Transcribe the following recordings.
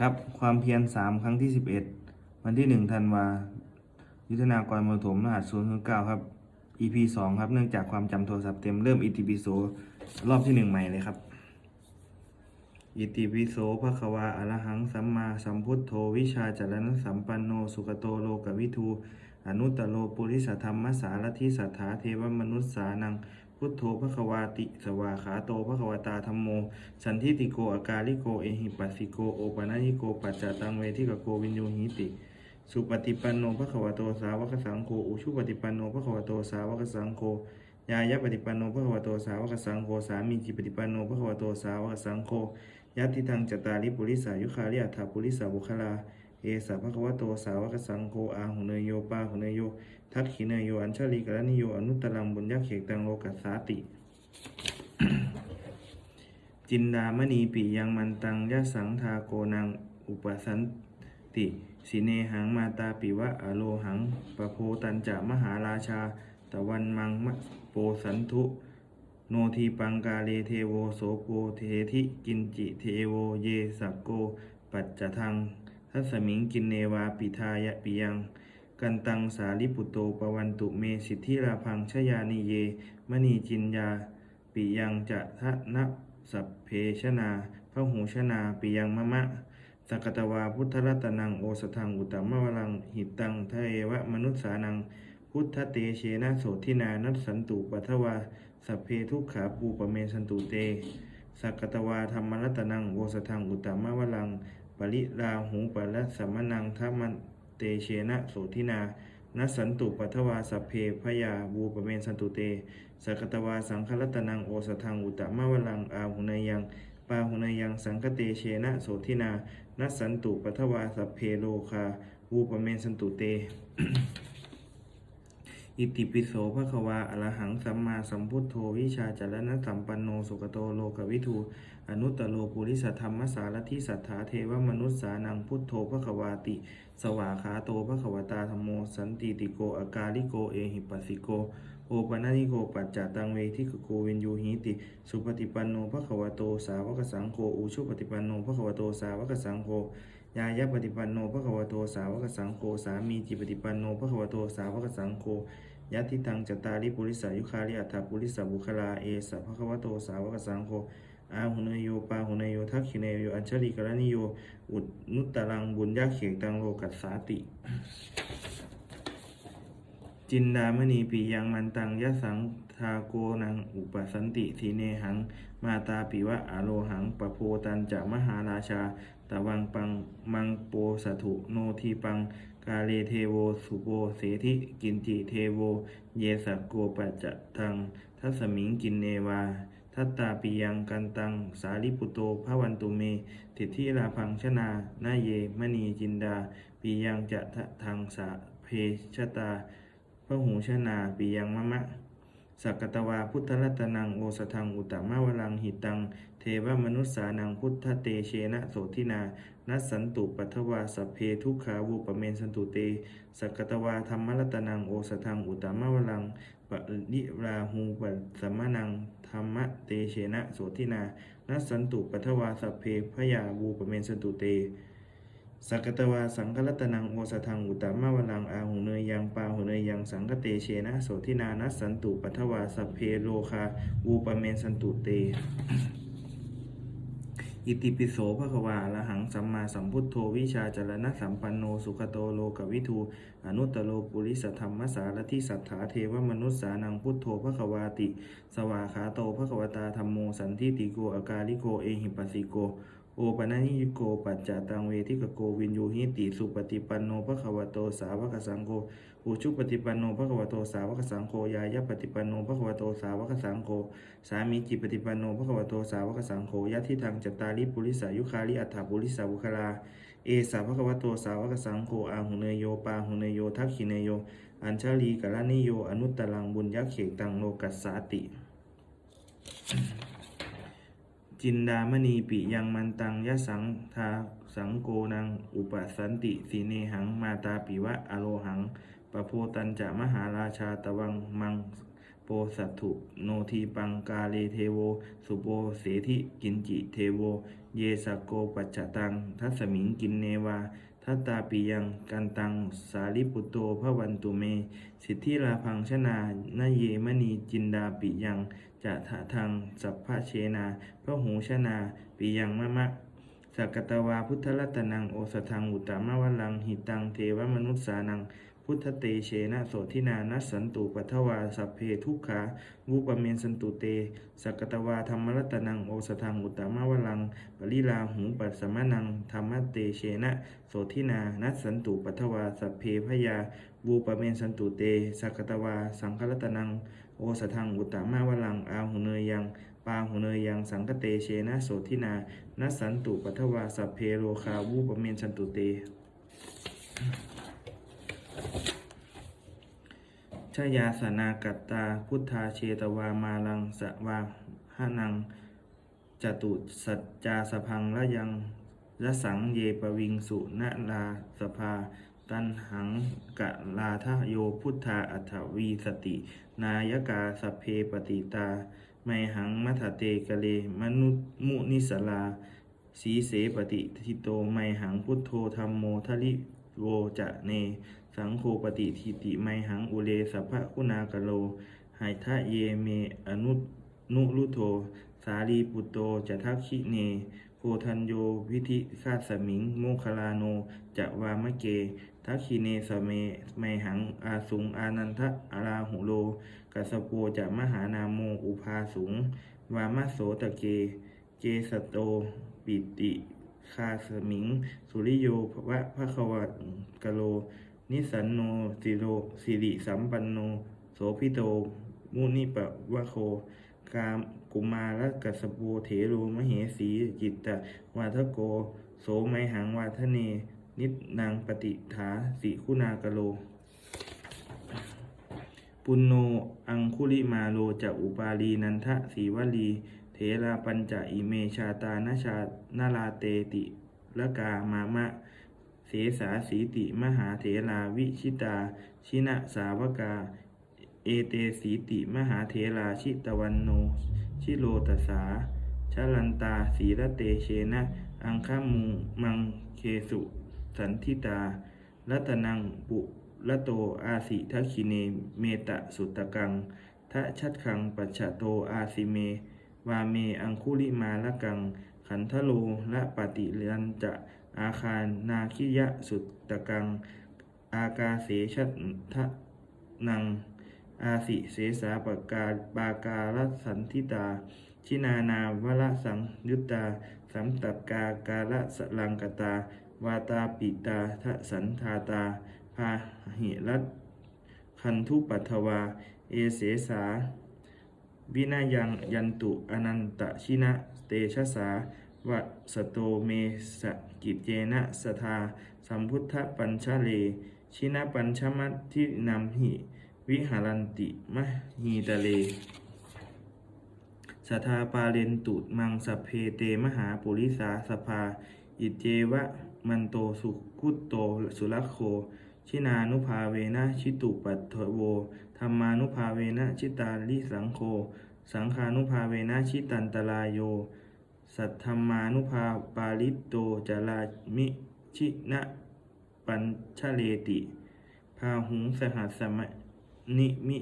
ครับความเพียรสามครั้งที่สิบเอ็ดวันที่หนึ่งธันวายุทธนากรมรถมรหัสศูนย์เก้าครับ EP สองครับ เนื่องจากความจำโทรศัพท์เต็มเริ่มอิติปิโสรอบที่หนึ่งใหม่เลยครับ อิติปิโสภควาอรหังสัมมาสัมพุทโธวิชาจารณสัมปันโนสุขโตโลกวิทูอนุตตโลปุริสธรรมสารทิสัทธาเทวมนุษสานัง พุทโธภควาติสวาขาโตภควตาธรรมโม สันทิติโกอากาลิโกเอหิปัสสิโกโอปนัญิโกปัจจตังเวทิกโกวินโยหิติ สุปฏิปันโนภควโตสาวกสังโฆอุชุปฏิปันโนภควโตสาวกสังโฆยายะปฏิปันโนภควโตสาวกสังโฆสามีจิปฏิปันโนภควโตสาวกสังโฆยัติทังจตาริปุริสายุคาริอัฏฐปุริสาบุคลาเอสาพระควโตสาวกสังโฆอาหุเนยโยปาหุเนยโย ทักขิเนยโยอัญชลีกรณิโยอนุตตรังบุญญาเขกตังโลกัสสาติ จินดามณีปิยังมันตังยะสังทาโกนังอุปสันติสิเนหังมาตาปิวะอโลหังปะโพตันจะมหาราชา ตะวันมังมะโปสันทุโนทีปังกาเลเทโวโสโปเทธิกินจิเทโวเยสักโก ปัจจทังทัสมิงกินเนวาปิทายะปิยัง กันตังสาลิปุตโตปวันตุเมสิทธิราพังชยานิเย มณีจินยา ปิยังจะทะนะสัพเพชนาพระหูชนาปิยังมะมะสกตวาพุทธรัตนังโอสถังอุตตมะวลังหิตังทะเอวะมนุษสานัง พุทธเตเชนะโสทินานัสสันตุปัทวาสัพเพทุกขาปูปเมสันตุเตสักตวาธรรมรัตนังโอสถังอุตตมะวลัง ปริราหูปะละสัมมนังทัมัน ตเชนะโสทินานัสสันตุปัทวาสัพเพพยาบูปเมนสันตุเตสกตวาสังครัตนังโอสทังอุตมะวลังอาหุนายังปาหุนายังสังคเตเชนะโสทินานัสสันตุปัทวาสัพเพโลคาบูปเมนสันตุเต อิติปิโสภควาอรหังสัมมาสัมพุทโธวิชาจารณสัมปันโนสุกโตโลกวิทูอนุตตโลปุริสธรรมสารทิสัทธาเทวมนุษสานังพุทโธภควาติ สวาขาโตภควตาธรรมโมสันติติโกอากาลิโกเอหิปัสสิโกโอปนาญิโกปัจจตังเวทิกโกวินยูหิติ สุปฏิปันโนภควโตสาวกสังโฆอุชุปฏิปันโนภควโตสาวกสังโฆ ยายะปฏิปันโนภควโตสาวกสังโฆสามีจิปฏิปันโนภควโตสาวกสังโฆยัตติตังจตาริปุริสายุคาริอัฏฐปุริสบุคลาเอสะภะคะวโตสาวกสังโฆอาหุเนยโยปาหุเนยโยทักขิเนยโยอัญชลีกรณิโยอุดนุตตรังบุญญาเขกตังโลกัสสาติ จินดามณีปียังมันตังยะสังทาโกนังอุปสันติทีเนหัง มาตาปิวะอโลหังปะโพตันจะมหาราชา ตวังปังมังโปสถุโนทีปัง กาเลเทโวสุโปเสธิกินจิเทโว เยสะโกปัจจทัง ทัสมิงกินเนวา ทัตตาปิยังกันตัง สาลิปุโตภวันตุเมทิทิราพังชนานาเยมณีจินดาปิยังจะทะทังสาเพชตาพระหูชนาปิยังมะมะ สักกตวาพุทธรัตนังโอสถังอุตตมะวลังหิตัง เทวมนุษสานังพุทธเตเชนะโสทินา นัสสันตุปัทวาสเพทุกขาวูปเมนสันตุเตสักกตวาธรรมรัตนังโอสถังอุตตมะวลังปะริราหูปัสสมนังธรรมเตเชนะโสทินา นัสสันตุปัทวาสเพพยาวูปเมนสันตุเต สักตวาสังฆรัตนังโอสถังอุตตมะวลังอาหุเนยยังปาหุเนยยังสังฆเตเชนะโสทินานัสสันตุปัทวาสัพเพโลคาวูปเมนสันตุเต อิติปิโสภะควาอรหังสัมมาสัมพุทโธวิชาจารณะสัมปันโนสุขโตโลกวิทูอนุตตโลปุริสธรรมสารทิสัทธาเทวมนุษสานังพุทโธภะควาติ สวาขาโตภะควตาธรรมโมสันทิติโกอากาลิโกเอหิปัสสิโก โอปนัญิโกปัจจตังเวทิกโกวินยูหิติสุปฏิปันโนภะควโตสาวกสังโฆอุชุปฏิปันโนภะควโตสาวกสังโฆยายะปฏิปันโนภะควโตสาวกสังโฆสามีจิปฏิปันโนภะควโตสาวกสังโฆยะทิทางจตาริปุริสายุคาริอัฏฐปุริสาบุคลาเอสาภะควโตสาวกสังโฆอาหุเนโยปาหุเนโยทักขิเนโยอัญชลีกะลนิโยอนุตตรังบุญยักเขกตังโลกัสสาติ จินดามณีปิยังมันตังยะสังทาสังโกนัง อุปสันติสีเนหังมาตาปิวะอโลหังปะโพตันจะมหาราชาตะวังมังโปสัตถุโนทีปังกาเลเทโว สุโปเสธิกินจิเทโว เยสโกปัจจตัง ทัสมิงกินเนวา ทัตตาปิยังกันตังสาลิปุตโตพระวันตุเม สิทธิลาพังชนานเยมณีจินดาปิยังจะทะทังสัพพะเชนาพระหูชนาปิยังมะมะสักกตวาพุทธรัตนังโอสถังอุตตมะวลังหิตังเทวมนุษสานัง พุทธเตเชนะโสทินานัสสันตุปัทวาสัพเพทุกขาวุปเมนสันตุเตสักตวาธรรมรัตนังโอสทังอุตตมะวลังปริลาหูปัสสมนังธรรมเตเชนะโสทินานัสสันตุปัทวาสัพเพพยาวูปเมนสันตุเตสักตวาสังฆรัตนังโอสทังอุตตมะวลังอาหุเนยยังปาหุเนยยังสังคเตเชนะโสทินานัสสันตุปัทวาสัพเพโรคาวูปเมนสันตุเต ชยาสนากัตตาพุทธาเชตวามาลังสวาหานังจตุสัจจาสพังละยังละสังเยปวิงสุนลาสภา ตันหังกะลาทะโยพุทธาอัถวีสติ นายกาสเพปติตา ไมหังมัทเตกะเลมนุมุนิสลา สีเสปฏิทิโตไมหังพุทโธธรรมโมทลิ โวจะเน สังโฆปฏิทิติไมหังอุเลสัพพะคุณากะโลหายทะเยเมอนุนุรุโธสาลีปุตโตจะทักขิเนโพธัญโยวิธิคาสมิง โมคลาโน จะวามะเก ทักขิเนสเมไมหังอาสุงอานันทะอาราหุโล กัสโปจะมหานาโมอุภาสุง วามะโสตะเก เกสโตปิติ คาสมิง สุริโยภวะพะคะวะกะโล นิสันโนสิโรสิริสัมปันโน โสพิโต มุนิปะวะโค กามกุมารกัสโปเถโรมเหสีจิตตะวาทโก โสไมหังวาทเน นิจนางปฏิฐาสิคุณากะโลปุณโน อังคุลิมาโลจะอุปาลีนันทะสีวลี เถราปัญจอิเมชาตานาชานาลาเตติละกามามะ เสสาสีติมหาเถราวิชิตา ชินะสาวกา เอเตสีติมหาเถราชิตวันโน ชิโลตสาชลันตาสีระเตเชนะ อังคามูมังเคสุ สันทิตา รัตนังปุละโตอาสิทัคคิเนเมตะสุตตะกังทะชัดขังปัจฉโตอาสิเม วาเมอังคุลิมาละกัง ขันทโลและปฏิลันจะอาคารนาคิยะสุตตะกัง อากาเสชัตทะนัง อาสิเสสาปกาปาการสันทิตา ชินานาวละสังยุตตา สัมตักากาละสลังกตา วาตาปิตาทะสันทาตา พาหิรัตคันทุปัทวา เอเสสา วินายังยันตุอนันตชินะเตชะสาวะสโตเมสกิจเจนะสทา สัมพุทธปัญชเล ชินะปัญชมัตทินำหิ วิหารันติมะฮีตะเลสทาปาเลนตุมังสเพเตมหาปุริสาสภา อิเจวะมันโตสุขุตโตสุรโค ชินานุภาเวนะชิตุปัตถโวธรรมานุภาเวนะชิตาลิสังโฆ สังฆานุภาเวนะชิตันตรายโย สัทธรรมานุภาปาลิตโตจารามิชินะปัญชเลติ พาหุงสหัสมนิมิ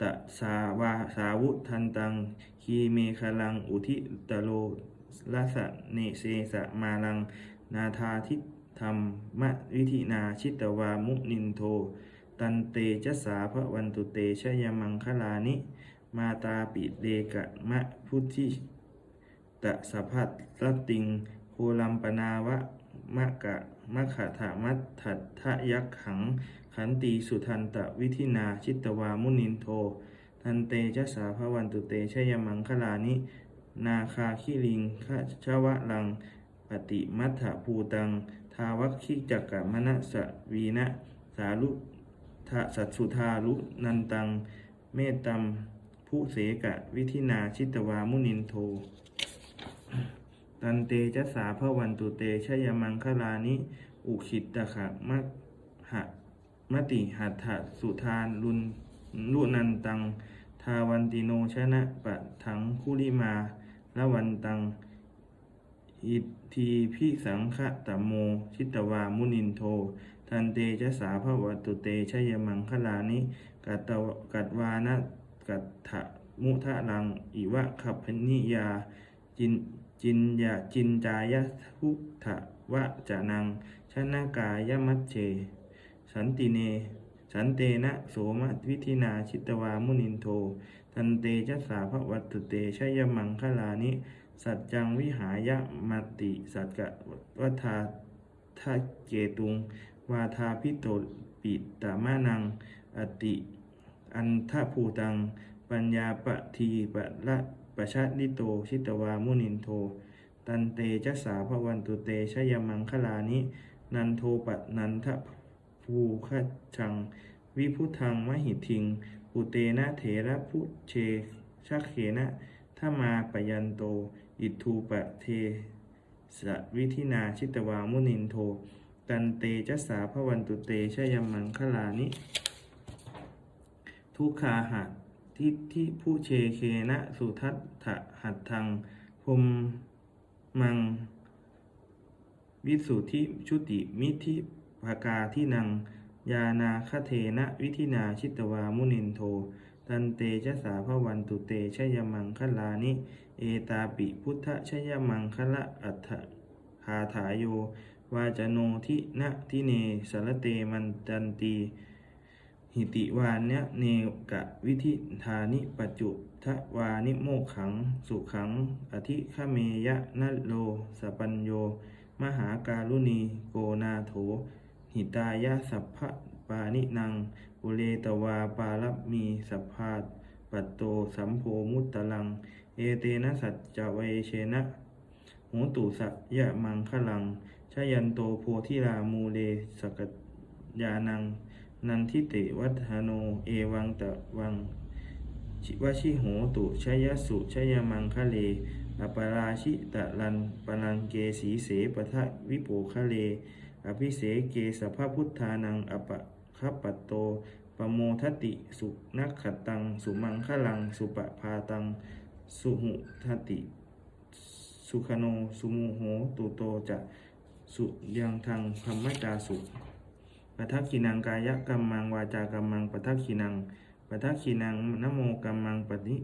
ตะสาวาสาวุทันตัง คีเมคลังอุทิตโลลสะเนเสสะมาลัง นาทาทิธรรมมะวิธินาชิตวามุนินโท ตันเตจสาพระวันตุเตชยมังคลานิ มาตาปิเดกะมะพุทธิตะสะพัตตติงโคลัมปนาวะมะกะมะขะถามัตถัตทะยักขัง ขันตีสุทันตะวิธินาชิตวามุนินโท ทันเตจะสาพวันตุเตชยมังคลานิ นาคาคิลิงขะชวะลัง ปฏิมัถภูตัง ทาวัคคิจักกะมณสวีนะสาลุทะสัตสุธาลุนันตัง เมตตัม ผู้เสกะ วิธินาชิตวามุนินโท ตันเตจะสาพระวันตุเตชยมังคลานิ อุคิตตะขะมะหะมติหัตถสุทานลุนลุนันตัง ทาวันติโนชนะปะถังคุลิมาละวันตัง อิทีพิสังฆตโม ชิตวามุนินโท ทันเตจะสาภวตุเตชยมังคลานิ กัตตวกัตวานะ กัตถะมุทะลัง อิวะขัพพนิยา จินจินยาจินจายะทุถะวะจะนังชนะกายมัจเจสันติเน สันเตนะโสมวิธินาชิตวามุนินโท ทันเตจะสาภวัตเตชยมังคลานิ สัจจังวิหายะมติ สัจกะวัฏาทาเกตุง วาทาพิโตปิตามานัง อติ อันทภูตัง ปัญญาปะทีปะละปะชะนิโต ชิตวามุนินโท ตันเตจะสาภวันตุเตชยมังคลานิ นันโทปะนันทภูขชัง วิพุทังมหิทิงปุเตนะเถระพุเชชักเขนะทมาปยันโต อิทูปะเทสะวิธินาชิตวามุนินโท ตันเตจะสาภวันตุเตชยมังคลานิ ทุกขาหัดทิทิผู้เชเคนะสุทัตถะหัดทังพมมัง วิสุทธิชุติมิธิภากาที่นัง ยานาคเทนะวิธินาชิตวามุนินโท ตันเตชะสาภวันตุเตชยมังคลานิ เอตาปิพุทธชยมังคละอัฏฐคาถายโย วาจโนทินะทิเนสารเตมันจันตี หิติวานเนเนกะวิธิธานิปจุทะวานิโมกขัง สุขัง อธิฆเมยะนะโลสปัญโย มหาการุณีโกนาโถ หิตายะสัพพะปานินัง อุเลตวาปาลมีสัพพาตปัตโตสัมโพมุตตลัง เอเตนะสัจจเวเชนะโหตุสะยะมังคลังชยันโตโพธิรามูเลสกัจยานัง นันทิเตวัฒโน เอวังตะวังชิวชิโหตุชยสุชยมังคะเล อปราชิตะลันปนังเกสีเสปทะวิโปคะเล อภิเสเกสภพุทธานังอปะคัปปตโตปโมทติสุนักขตัง สุมังคะลัง สุปภาตัง สุหุทติ สุขโน สุโมโหตุโตจะ สุยังทังธรรมจาสุ ปัทักขินังกายกรรมังวาจากรรมังปัทักขินังปัทักขินังนโมกรรมังปฏิ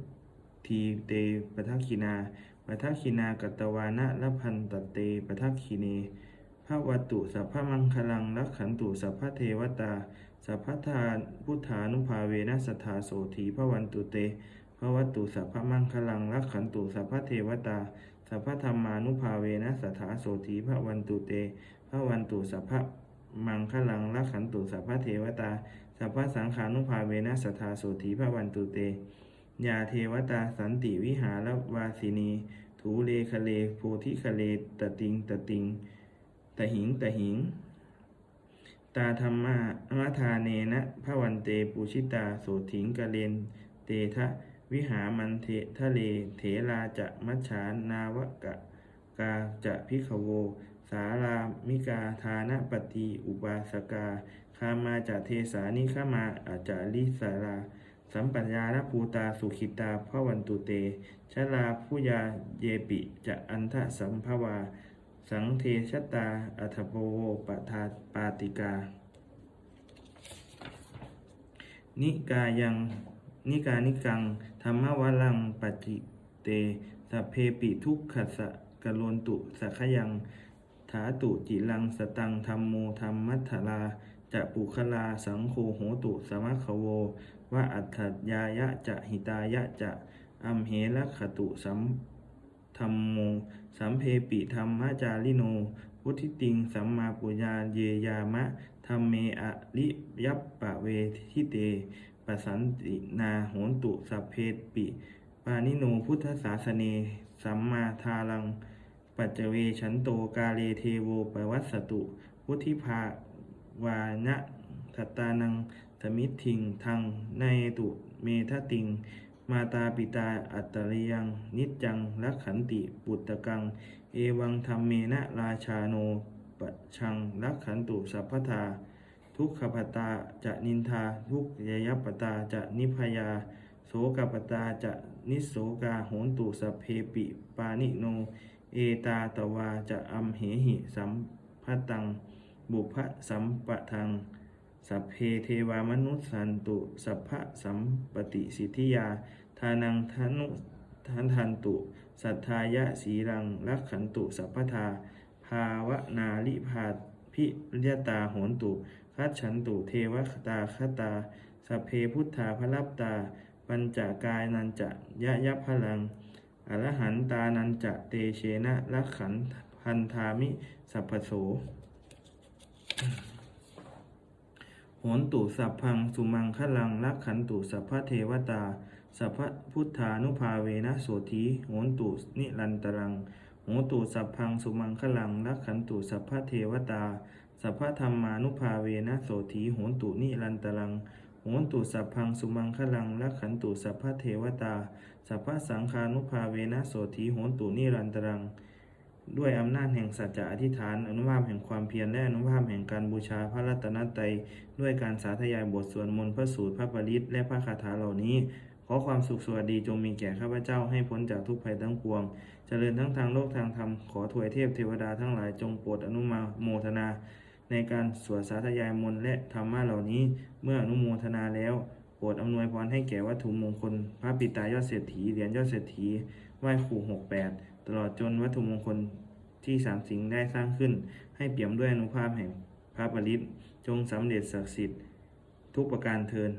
ทีเตปัทักขินาปัทักขินากัตตวานะละพันตเตปัทักขิเนพระวัตตุสัพพมังคลังรักขันตุสัพพเทวตาสัพพทานพุทธานุภาเวนัสธาโสถีพระวันตุเตพระวัตตุสัพพมังคลังรักขันตุสัพพเทวตาสัพพธรรมานุภาเวนัสธาโสถีพระวันตุเต พระวันตุสัพพ มังคลังรักขันตุสัพพเทวตา สัพพสังขานุภาเวนัสธาโสถีพระวันตุเต ยาเทวตาสันติวิหารวาสินี ถูเลคะเลโพธิคะเลตติงตติงตะหิงตะหิง ตาธรรมะมัทาเนนะพระวันเตปุชิตาโสถิงกะเลนเตทะวิหามันเททะเล เถราจะมัจฉานาวกะกาจะพิขโว สารามิกาทานปฏิอุบาสกาคามาจะเทสานิขมาอาจาริสาราสัมปัญญาณภูตาสุขิตาพระวันตุเต ชลาผู้ยาเยปิ จะอันทะสัมภวา สังเทชตาอัทโปโวปทาปาติกา นิกายัง นิกานิกัง ธรรมวลังปจิเตสเพปิทุกขสะกะโลนตุสักขยัง ถาตุจิลังสตังธรรมโมธรรมมัทธลาจะปุคลาสังโฆโหตุสมัคโวว่าอัฏฐยายะจะหิตายะจะอัมเหละขตุสัมธรรมโมสัมเพปิธรรมจาริโนพุทธิติงสัมมาปุญญาเยยามะธรรมเมอะริยัปปะเวทิเตปสันตินาโหนตุสัพเพปิปานิโนพุทธศาสเนสัมมาทาลัง ปัจเจเวชันโตกาเลเทโวปวัสสตุพุทธิภาวานะทัตตานังสมิทิงทังในตุเมทติง มาตาปิตาอัตตริยัง นิจจังรักขันติปุตตะกัง เอวังธรรมเมนะราชาโนปะชังรักขันตุสัพพทา ทุกขปตาจะนินทาทุกยยปตาจะนิพยา โสกปตาจะนิสโสกาโหนตุสพเพปิปานิโน เอตาตวาจะอัมเหหิสัมภตัง บุพสัมปะทัง สัพเพเทวามนุสันตุสัพพะสัมปติสิทธิยา ทานังทานุทันทันตุ สัทธายะสีรังรักขันตุสัพพทา ภาวนาลิพาพิริยตาโหนตุคัจฉันตุเทวคตาคตา สัพเพพุทธาพระลับตา ปัญจากายนันจะยะยัพพลัง อรหันตานันจะเตเชนะรักขันพันธามิ สัพพโสโหนตุสัพพังสุมังคลังรักขันตุสัพพะเทวตา สัพพพุทธานุภาเวนะโสธีโหนตุนิรันตรังโหนตุสัพพังสุมังคลังรักขันตุสัพพะเทวตา สัพพธรรมานุภาเวนะโสธีโหนตุนิรันตรัง โหนตุสัพพังสุมังคลังรักขันตุสัพพะเทวตา สัพพะสังฆานุภาเวนะโสธีโหนตุนิรันตรัง ด้วยอำนาจแห่งสัจจะอธิษฐาน อนุภาพแห่งความเพียรและอนุภาพแห่งการบูชาพระรัตนตรัยด้วยการสาธยายบทสวดมนต์พระสูตรพระปริตและพระคาถาเหล่านี้ขอความสุขสวัสดีจงมีแก่ข้าพเจ้าให้พ้นจากทุกภัยทั้งปวง เจริญทั้งทางโลกทางธรรม ขอถวยเทพเทวดาทั้งหลายจงโปรดอนุมาโมทนา ในการสวดสาธยายมนต์และธรรมะเหล่านี้ เมื่ออนุโมทนาแล้วโปรดอำนวยพรให้แก่วัตถุมงคล พระปิตายอดเศรษฐีเหรียญยอดเศรษฐีไหว้ครูหกแปดตลอดจนวัตถุมงคลที่สามสิ่งได้สร้างขึ้น ให้เปี่ยมด้วยอนุภาพแห่งพระปริตจงสำเร็จศักดิ์สิทธิ์ทุกประการเทิน